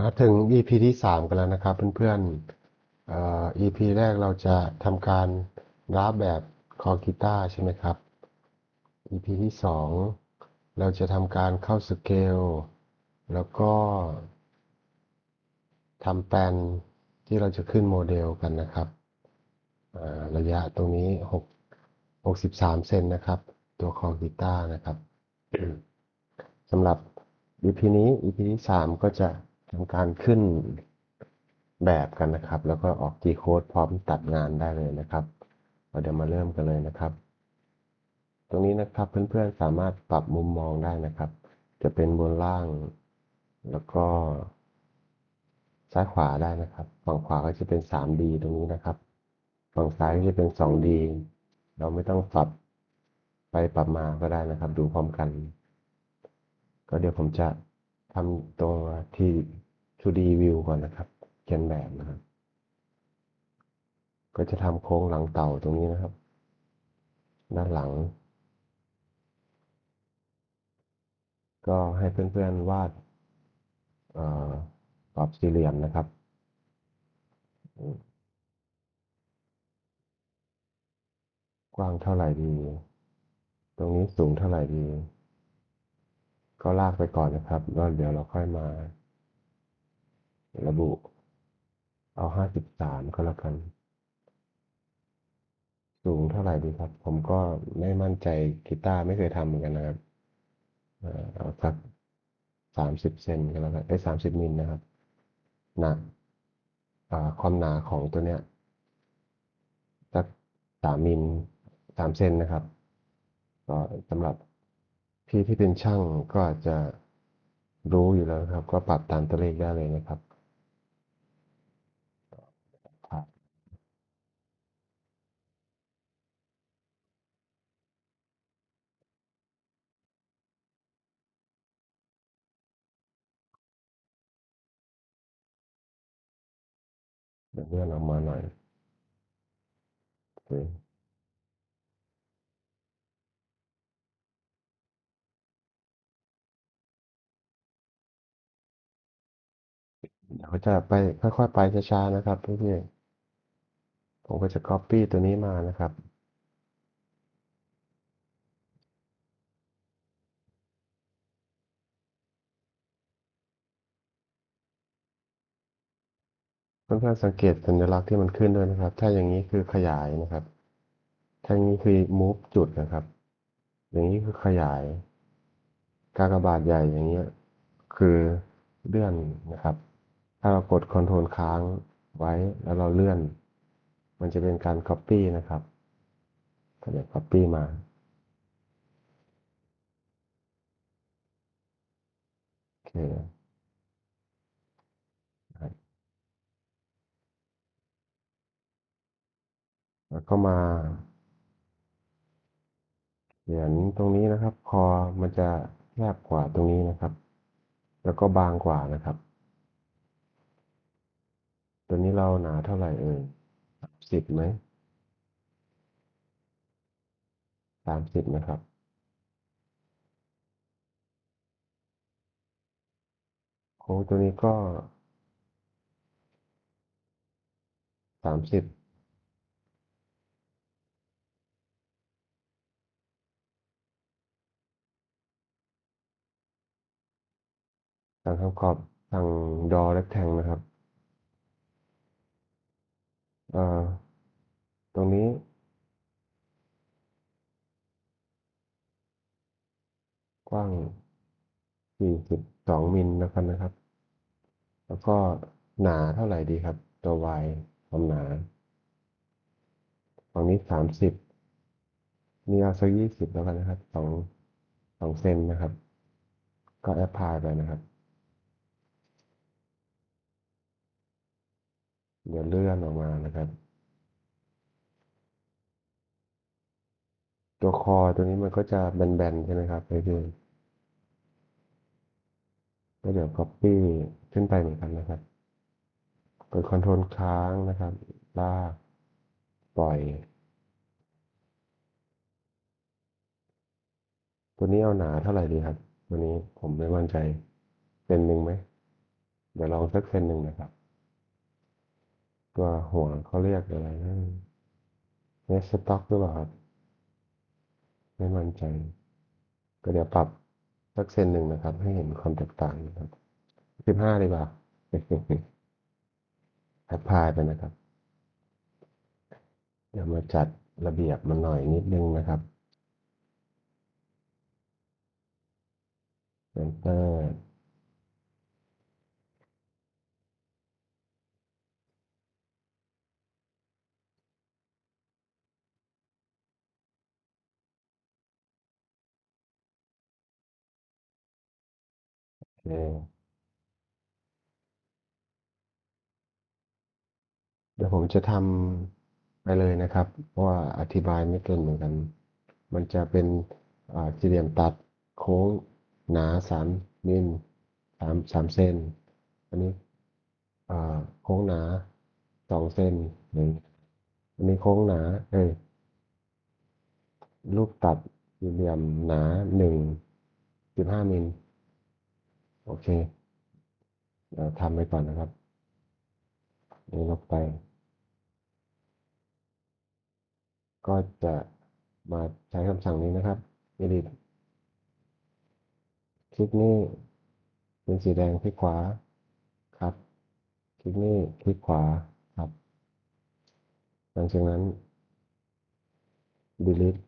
มาถึง EP ที่สามกันแล้วนะครับเพื่อนๆเอ่อ EP แรกเราจะทำการราฟแบบคอกีตาร์ใช่ไหมครับ EP ที่สองเราจะทำการเข้าสเกลแล้วก็ทำแปลนที่เราจะขึ้นโมเดลกันนะครับ ระยะตรงนี้หกหกสิบสามเซนนะครับ ตัวคอกีตาร์นะครับสำหรับ EP นี้ EP ที่สามก็จะ ทำการขึ้นแบบกันนะครับ แล้วก็ออก G code พร้อมตัดงานได้เลยนะครับเราเดี๋ยวมาเริ่มกันเลยนะครับ ตรงนี้นะครับเพื่อนๆสามารถปรับมุมมองได้นะครับ จะเป็นบนล่าง แล้วก็ ซ้ายขวาได้นะครับฝั่งขวาก็จะเป็น 3D ตรงนี้นะครับฝั่งซ้ายก็จะเป็น 2D เราไม่ต้องปรับไปปรับมาก็ได้นะครับ ดูพร้อมกัน ก็เดี๋ยวผมจะทำตัวที่ 2D view ก่อนนะครับ เขียนแบบนะครับ ก็จะทำโค้งหลังเต่าตรงนี้นะครับ ด้านหลัง ก็ให้เพื่อนๆวาดกรอบสี่เหลี่ยมนะครับกว้างเท่าไหร่ดี ตรงนี้สูงเท่าไหร่ดี ก็ลากไปก่อนนะครับแล้วเดี๋ยวเราค่อยมา ระบุ เอาห้าสิบสามก็แล้วกัน สูงเท่าไหร่ดีครับ ผมก็ไม่มั่นใจกีตาร์ไม่เคยทำเหมือนกันนะครับเอาสักสามสิบเซนก็แล้วกันไอ้สามสิบมิลนะครับ หนาอ่าความหนาของตัวเนี้ยสักสามมิลสามเซนนะครับ ก็สำหรับพี่ที่เป็นช่างก็อาจจะรู้อยู่แล้วครับ ก็ปรับตามตัวเลขได้เลยนะครับ เดี๋ยวเลื่อนออกมาหน่อยโอเคเดี๋ยวจะไปค่อยๆไปช้าๆนะครับเพื่อนๆผมก็จะ copy ตัวนี้มานะครับ เพื่อนๆสังเกตสัญลักษณ์ที่มันขึ้นด้วยนะครับ ถ้าอย่างนี้คือขยายนะครับ ถ้าอย่างนี้คือ move จุดนะครับ อย่างนี้คือขยาย กากบาทใหญ่อย่างเงี้ยคือเลื่อนนะครับ ถ้าเรากด Ctrl ค้างไว้แล้วเราเลื่อน มันจะเป็นการ Copy นะครับก็เดี๋ยว Copy มาโอเคนะครับ แล้วก็มาเขียนตรงนี้นะครับ คอมันจะแคบกว่าตรงนี้นะครับ แล้วก็บางกว่านะครับ ตัวนี้เราหนาเท่าไหร่เอ่ยสิบไหมสามสิบนะครับโค้งตัวนี้ก็สามสิบ ทางข้างขอบทางดอและแทงนะครับอ่อตรงนี้ กว้างสี่สิบสองมิลแล้วกันนะครับ แล้วก็หนาเท่าไหร่ดีครับ ตัว y ความหนาฝั่งนี้สามสิบนี่เอาสักยี่สิบแล้วกันนะครับสองสองเซนนะครับ ก็แอปพลายไปนะครับ เดี๋ยวเลื่อนออกมานะครับ ตัวคอตัวนี้มันก็จะแบนๆใช่ไหมครับเพื่อนก็เดี๋ยว copy ขึ้นไปเหมือนกันนะครับกด Ctrl ค้างนะครับ ลาก ปล่อย ตัวนี้เอาหนาเท่าไหร่ดีครับ ตัวนี้ผมไม่มั่นใจเป็นหนึ่งไหม เดี๋ยวลองสักเส้นหนึ่งนะครับ ตัวหัวงเขาเรียกอะไรนะเนสต็อกหรือเปล่าครับ ไม่มั่นใจ ก็เดี๋ยวปรับสักเส้นหนึ่งนะครับ ให้เห็นความแตกต่างนะครับสิบห้าดีกว่าแอปพลายไปนะครับ เดี๋ยวมาจัดระเบียบมันหน่อยนิดนึงนะครับเเคเดี๋ยวผมจะทำไปเลยนะครับ เพราะว่าอธิบายไม่เกินเหมือนกัน มันจะเป็นสี่เหลี่ยมตัดโค้งหนาสามมิลสามสามเส้นอันนี้โค้งหนาสองเส้นหนึ่งอันนี้โค้งหนาเอ้ยลูกตัดสี่เหลี่ยมหนาหนึ่งสิบห้ามิล โอเคเดี๋ยวทำไปก่อนนะครับนี่ลบไป ก็จะมาใช้คำสั่งนี้นะครับ edit คลิกนี้เป็นสีแดงคลิกขวาครับ คลิกนี้คลิกขวาครับ หลังจากนั้น delete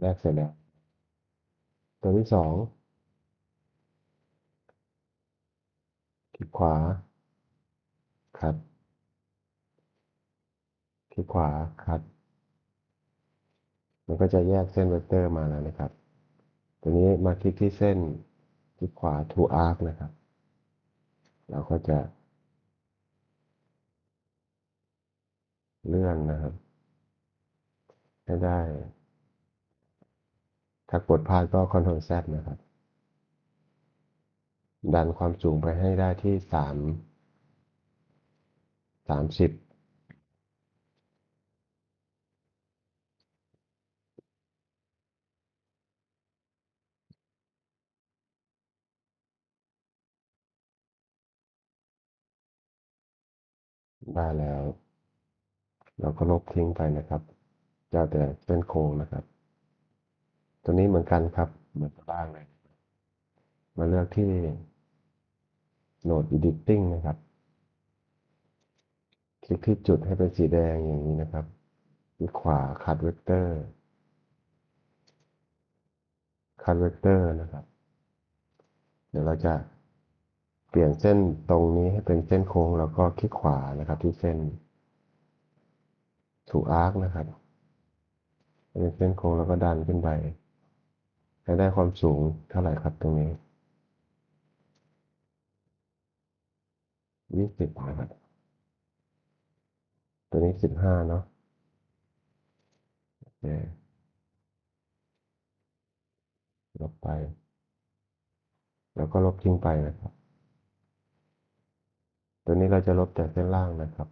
แรกเสร็จแล้ว ตัวที่สอง ลิกขวา ครับคลิกขวาครับ มันก็จะแยกเส้นเวกเตอร์มาแล้วนะครับ ตัวนี้มาคลิกที่เส้นคลิกขวา to arc นะครับ เราก็จะ เลื่อนนะครับให้ได้ ถ้ากดพลาดก็ Ctrl Z นะครับ ดันความสูงไปให้ได้ที่สามสามสิบได้แล้ว เราก็ลบทิ้งไปนะครับจะเอาแต่เส้นโค้งนะครับ ตัวนี้เหมือนกันครับเหมือนกับล่างเลย มาเลือกที่ Node Editing นะครับ คลิกที่จุดให้เป็นสีแดงอย่างนี้นะครับคลิกขวา Cut Vector Cut Vector นะครับ เดี๋ยวเราจะเปลี่ยนเส้นตรงนี้ให้เป็นเส้นโค้งแล้วก็คลิกขวานะครับที่เส้น to arc นะครับเป็นเส้นโค้งแล้วก็ดันขึ้นไปให้ได้ความสูงเท่าไหร่ครับตรงนี้ ยี่สิบนะครับตัวนี้สิบห้าเนาะโอเคลบไป แล้วก็ลบทิ้งไปนะครับ ตัวนี้เราจะลบแต่เส้นล่างนะครับ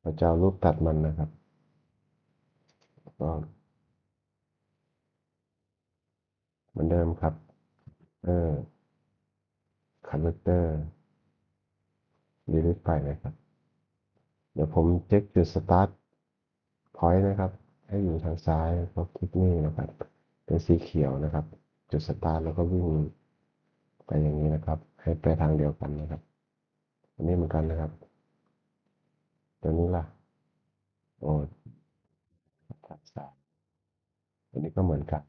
เราจะเอารูปตัดมันนะครับก็เหมือนเดิมครับ เออ คันเวเตอร์ดีลิทไปนะครับ เดี๋ยวผมเช็คจุดสตาร์ทพอยต์นะครับ ให้อยู่ทางซ้ายก็คลิกนี่นะครับ เป็นสีเขียวนะครับ จุดสตาร์ทแล้วก็วิ่งไปอย่างนี้นะครับ ให้ไปทางเดียวกันนะครับ อันนี้เหมือนกันนะครับ ตัวนี้ล่ะ โอ้ทางซ้ายอันนี้ก็เหมือนกัน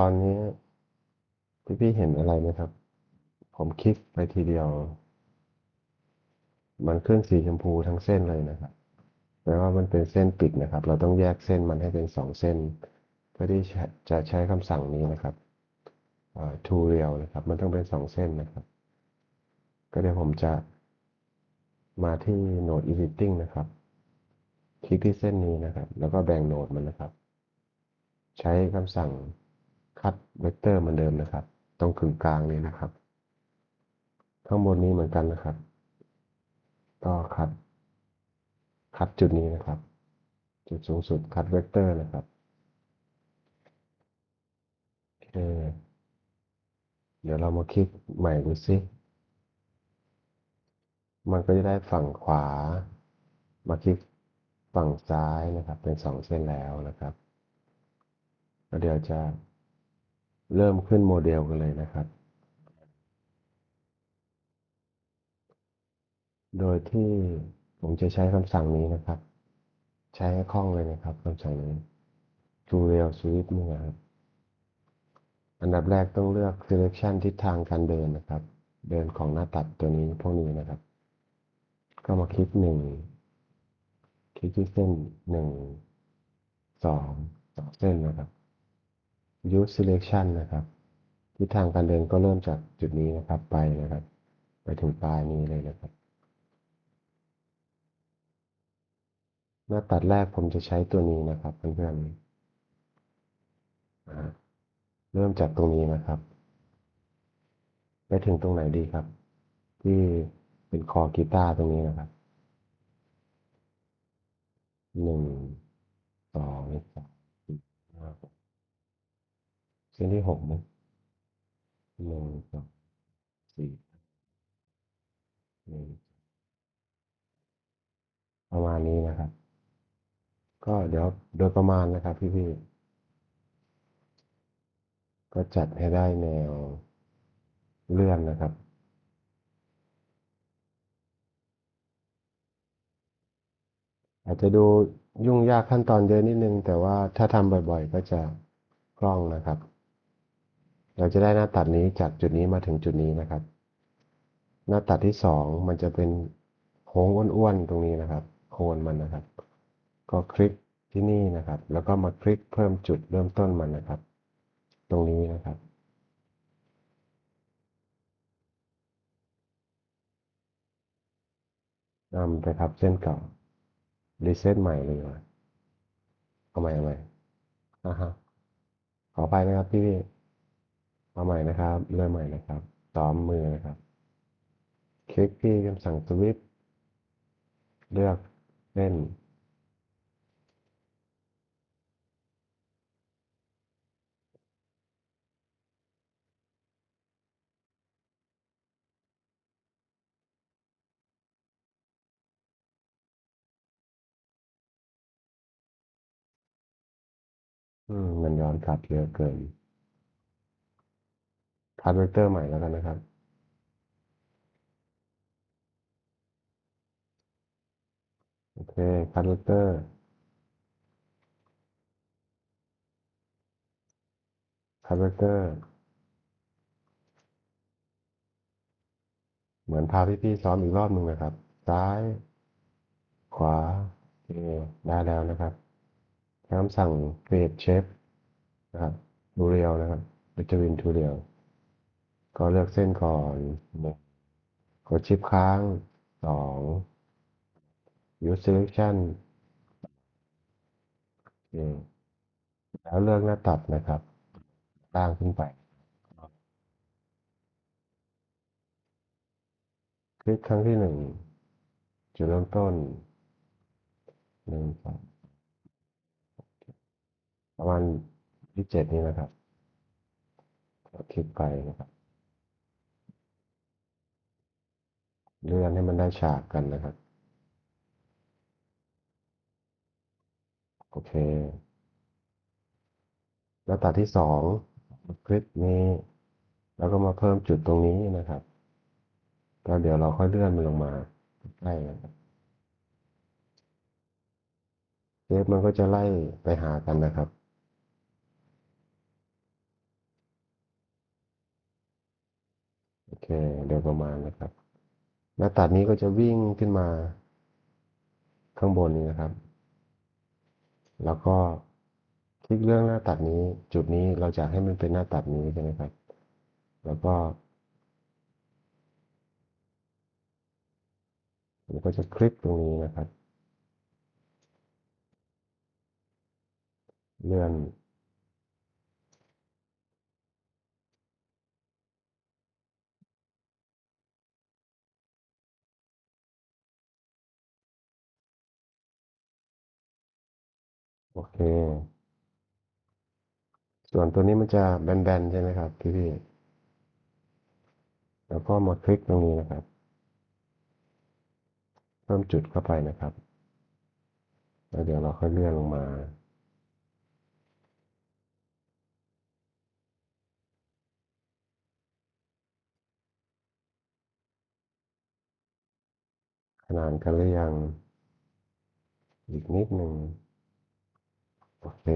ตอนนี้พี่พี่เห็นอะไรไหมครับ ผมคลิกไปทีเดียว มันขึ้นสีชมพูทั้งเส้นเลยนะครับแปลว่ามันเป็นเส้นปิดนะครับ เราต้องแยกเส้นมันให้เป็นสองเส้น เพื่อที่จะใช้คำสั่งนี้นะครับ to real นะครับ มันต้องเป็นสองเส้นนะครับ ก็เดี๋ยวผมจะมาที่ node editing นะครับ คลิกที่เส้นนี้นะครับ แล้วก็แบ่งโหนดมันนะครับ ใช้คำสั่ง cut vector เหมือนเดิมนะครับ ตรงกึ่งกลางนี้นะครับ ข้างบนนี้เหมือนกันนะครับ ก็คัด คัดจุดนี้นะครับ จุดสูงสุดคัดเวกเตอร์นะครับโอเคเดี๋ยวเรามาคลิกใหม่ดูซิมันก็จะได้ฝั่งขวา มาคลิกฝั่งซ้ายนะครับ เป็นสองเส้นแล้วนะครับแล้วเดี๋ยวจะ เริ่มขึ้นโมเดลกันเลยนะครับ โดยที่ผมจะใช้คำสั่งนี้นะครับ ใช้ให้คล่องเลยนะครับคำสั่งนี้ to rail sweep นี่นะครับอันดับแรกต้องเลือก selection ทิศทางการเดินนะครับ เดินของหน้าตัดตัวนี้พวกนี้นะครับ ก็มาคลิกหนึ่งคลิกที่เส้นหนึ่งสองสองเส้นนะครับ use selection นะครับทิศทางการเดินก็เริ่มจากจุดนี้นะครับไปนะครับ ไปถึงปลายนี้เลยนะครับ หน้าตัดแรกผมจะใช้ตัวนี้นะครับเพื่อนๆเริ่มจากตรงนี้นะครับ ไปถึงตรงไหนดีครับ ที่เป็นคอกีตาร์ตรงนี้นะครับหนึ่งสองสามสี่ห้าหก เส้นที่หกนะหนึ่งสองสี่หนึ่งประมาณนี้นะครับ ก็เดี๋ยวโดยประมาณนะครับพี่ๆก็จัดให้ได้แนวเลื่อนนะครับอาจจะดูยุ่งยากขั้นตอนเยอะนิดนึง แต่ว่าถ้าทำบ่อยๆ ก็จะคล่องนะครับ เราจะได้หน้าตัดนี้จากจุดนี้มาถึงจุดนี้นะครับ หน้าตัดที่สองมันจะเป็นโค้งอ้วนๆตรงนี้นะครับ โคนมันนะครับ ก็คลิกที่นี่นะครับ แล้วก็มาคลิกเพิ่มจุดเริ่มต้นมันนะครับ ตรงนี้นะครับนำไปทับเส้นเก่ารีเซ็ตใหม่เลยว่ะเอาใหม่เอาใหม่อ่าฮะขอไปนะครับพี่พี่ เอาใหม่นะครับ เริ่มใหม่นะครับซ้อมมือนะครับ คลิกที่คำสั่งสวิปเลือกเส้นอืม มันย้อนกลับเยอะเกิน คัดเวกเตอร์ใหม่แล้วกันนะครับโอเคคัดเวกเตอร์คัดเวกเตอร์เหมือนพาพี่ๆซ้อมอีกรอบหนึ่งนะครับ ซ้าย ขวาโอเคได้แล้วนะครับคำสั่ง create shape นะครับดูเรียวนะครับ between two เรียว ก็เลือกเส้นก่อนกดชิปค้างสอง use selection โอเคแล้วเลือกหน้าตัดนะครับล่างขึ้นไป คลิกครั้งที่หนึ่งจุดเริ่มต้นหนึ่งสองประมาณที่เจ็ดนี้นะครับ คลิกไปนะครับ เลื่อนให้มันได้ฉากกันนะครับ โอเค แล้วตัดที่สองคลิกนี้ แล้วก็มาเพิ่มจุดตรงนี้นะครับก็เดี๋ยวเราค่อยเลื่อนมันลงมาใกล้นะครับเชฟมันก็จะไล่ไปหากันนะครับโอเคโดยประมาณนะครับ หน้าตัดนี้ก็จะวิ่งขึ้นมา ข้างบนนี้นะครับ แล้วก็คลิกเรื่องหน้าตัดนี้ จุดนี้เราจะให้มันเป็นหน้าตัดนี้ใช่ไหมครับ แล้วก็มันก็จะคลิกตรงนี้นะครับ เลื่อน เค ส่วนตัวนี้มันจะแบนๆ ใช่ไหมครับพี่พี่ แล้วก็มาคลิกตรงนี้นะครับ เพิ่มจุดเข้าไปนะครับ แล้วเดี๋ยวเราค่อยเลื่อนลงมาขนานกันหรือยัง อีกนิดหนึ่ง อเค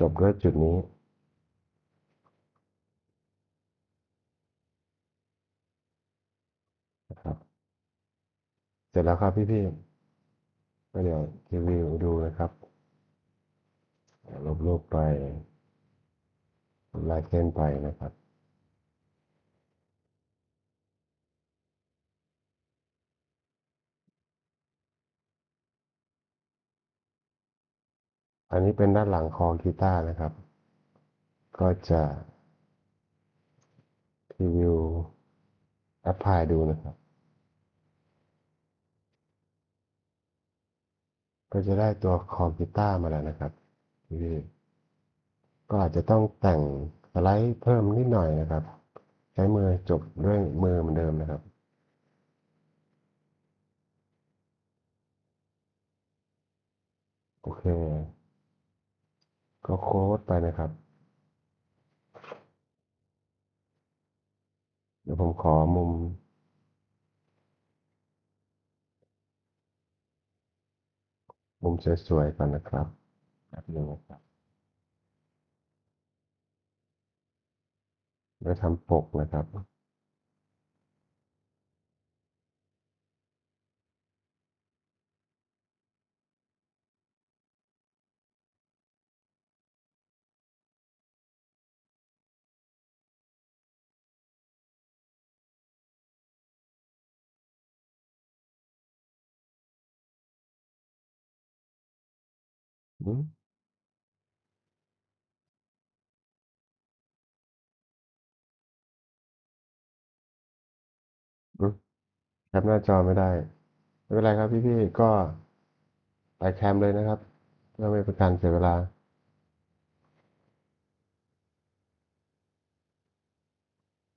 จบด้วยจุดนี้ นะครับ เสร็จแล้วครับพี่พี่ๆก็เดี๋ยวรีวิวดูนะครับลบรูปไปลายเส้นไปนะครับ อันนี้เป็นด้านหลังคอกีตาร์นะครับ ก็จะรีวิวแอปพลายดูนะครับ ก็จะได้ตัวคอกีตาร์มาแล้วนะครับก็อาจจะต้องแต่งสไลด์เพิ่มนิดหน่อยนะครับ ใช้มือจบด้วยมือเหมือนเดิมนะครับโอเค ก็โค้ดไปนะครับ เดี๋ยวผมขอมุม มุมสวยๆก่อนนะครับแป๊บนึงนะครับแล้วทำปกนะครับ อืมแคปหน้าจอไม่ได้ ไม่เป็นไรครับพี่ๆก็ไปแคมเลยนะครับเพื่อไม่เป็นการเสียเวลา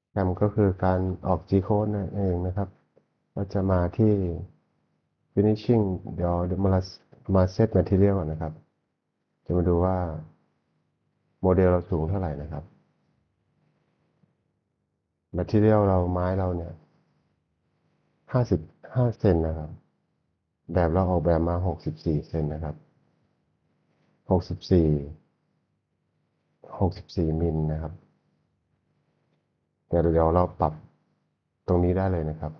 แคมก็คือการออก G code นั่นเองนะครับ ก็จะมาที่ finishing เดี๋ยวมามา set material ก่อนนะครับ จะมาดูว่า โมเดลเราสูงเท่าไหร่นะครับ material เราไม้เราเนี่ยห้าสิบห้าเซนนะครับ แบบเราออกแบบมาหกสิบสี่เซนนะครับหกสิบสี่หกสิบสี่มิลนะครับเดี๋ยวเดี๋ยวเราปรับตรงนี้ได้เลยนะครับ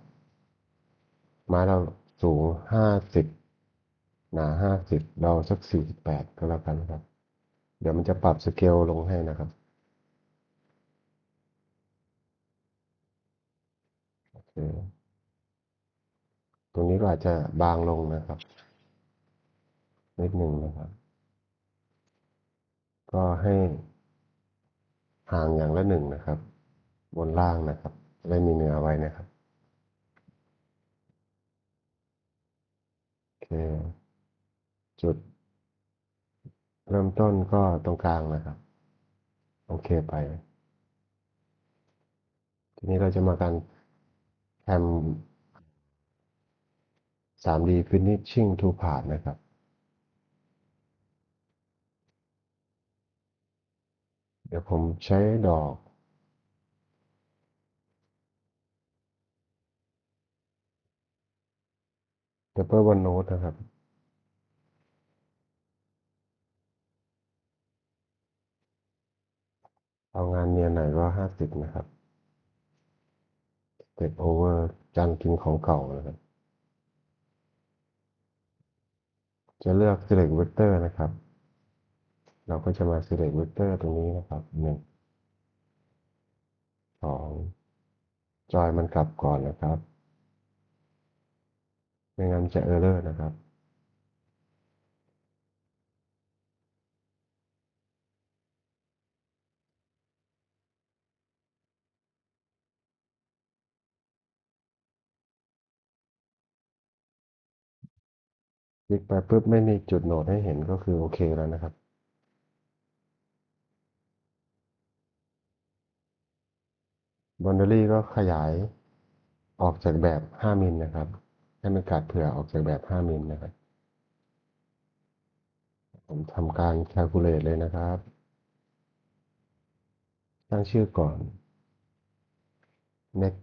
ไม้เราสูงห้าสิบ หนาห้าสิบเราสักสี่สิบแปดก็แล้วกันครับ เดี๋ยวมันจะปรับสเกลลงให้นะครับ โอเค ตรงนี้ก็อาจจะบางลงนะครับ นิดหนึ่งนะครับ ก็ให้ห่างอย่างละหนึ่งนะครับ บนล่างนะครับได้มีเนื้อไว้นะครับ โอเค จุด เริ่มต้นก็ตรงกลางนะครับ โอเคไป ทีนี้เราจะมาการทำ 3D Finishing to Part นะครับเดี๋ยวผมใช้ดอก Pepper One Note นะครับ เอางานเนียนหน่อยก็ห้าสิบนะครับ Step Over จานกินของเก่านะครับ จะเลือก Select Vector นะครับ เราก็จะมา Select Vector ตรงนี้นะครับหนึ่งสองจอยมันกลับก่อนนะครับ ไม่งั้นจะ Error นะครับ ลิกไปปุ๊บไม่มีจุดโหนดให้เห็นก็คือโอเคแล้วนะครับบอนเดอรี่ก็ขยายออกจากแบบ 5มิลนะครับ ให้มันกัดเผื่อออกจากแบบ 5มิลนะครับ ผมทำการ calculate เลยนะครับ ตั้งชื่อก่อน next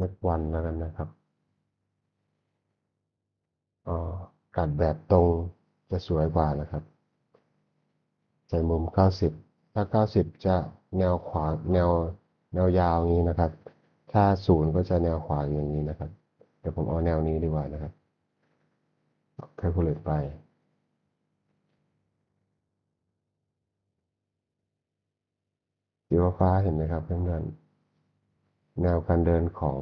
next one แล้วกันนะครับ กัดแบบตรงจะสวยกว่านะครับ ใส่มุม 90 ถ้า 90 จะแนวขวางแนวแนวยาวอย่างนี้นะครับ ถ้าศูนย์ก็จะแนวขวางอย่างนี้นะครับ เดี๋ยวผมเอาแนวนี้ดีกว่านะครับ calculate ไปสีฟ้าเห็นไหมครับเพื่อนๆแนวการเดินของ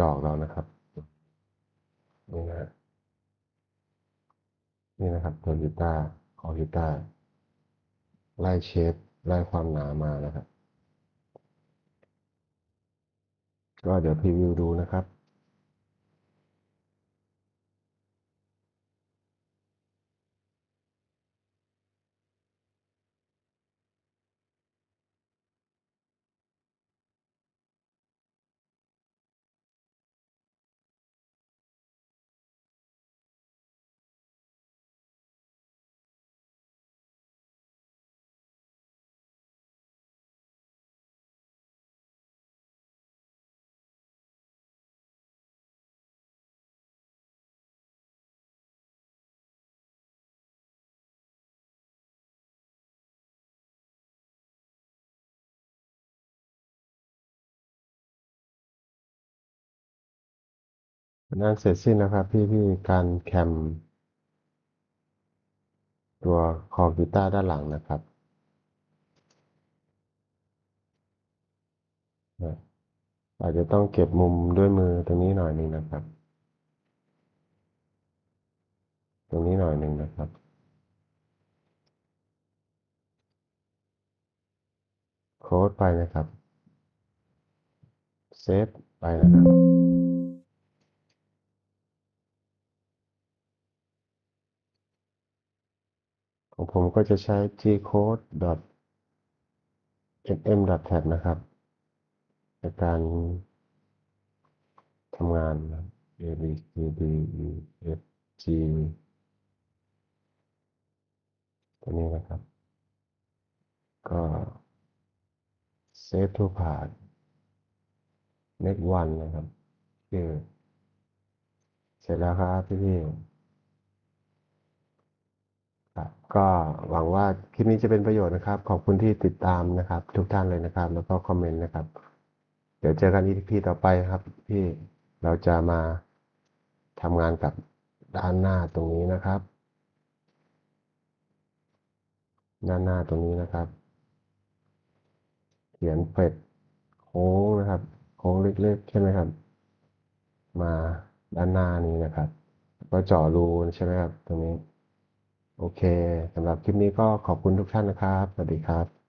ดอกเรานะครับ นี่นะนี่นะครับตัวยูตาคอยูตาไล่เชฟไล่ความหนามานะครับ ก็เดี๋ยวพรีวิวดูนะครับ นั่นเสร็จสิ้นแล้วครับพี่พี่การแคมตัวคอกีตาร์ด้านหลังนะครับ อาจจะต้องเก็บมุมด้วยมือตรงนี้หน่อยหนึ่งนะครับ ตรงนี้หน่อยหนึ่งนะครับโค้ดไปนะครับ เซฟไปนะครับ ของผมก็จะใช้ gcode mm tab นะครับ ในการทำงาน a b c d e f g ตัวนี้นะครับ ก็ save to part next one นะครับคือเสร็จแล้วครับพี่ๆ ก็หวังว่าคลิปนี้จะเป็นประโยชน์นะครับ ขอบคุณที่ติดตามนะครับ ทุกท่านเลยนะครับ แล้วก็คอมเมนต์นะครับ เดี๋ยวเจอกัน EP ต่อไปครับ พี่เราจะมาทำงานกับด้านหน้าตรงนี้นะครับ ด้านหน้าตรงนี้นะครับ เขียนเป็ดโค้งนะครับ โค้งเล็กๆใช่ไหมครับ มาด้านหน้านี้นะครับ ก็เจาะรูใช่ไหมครับ ตรงนี้ โอเคสำหรับคลิปนี้ก็ขอบคุณทุกท่านนะครับ สวัสดีครับ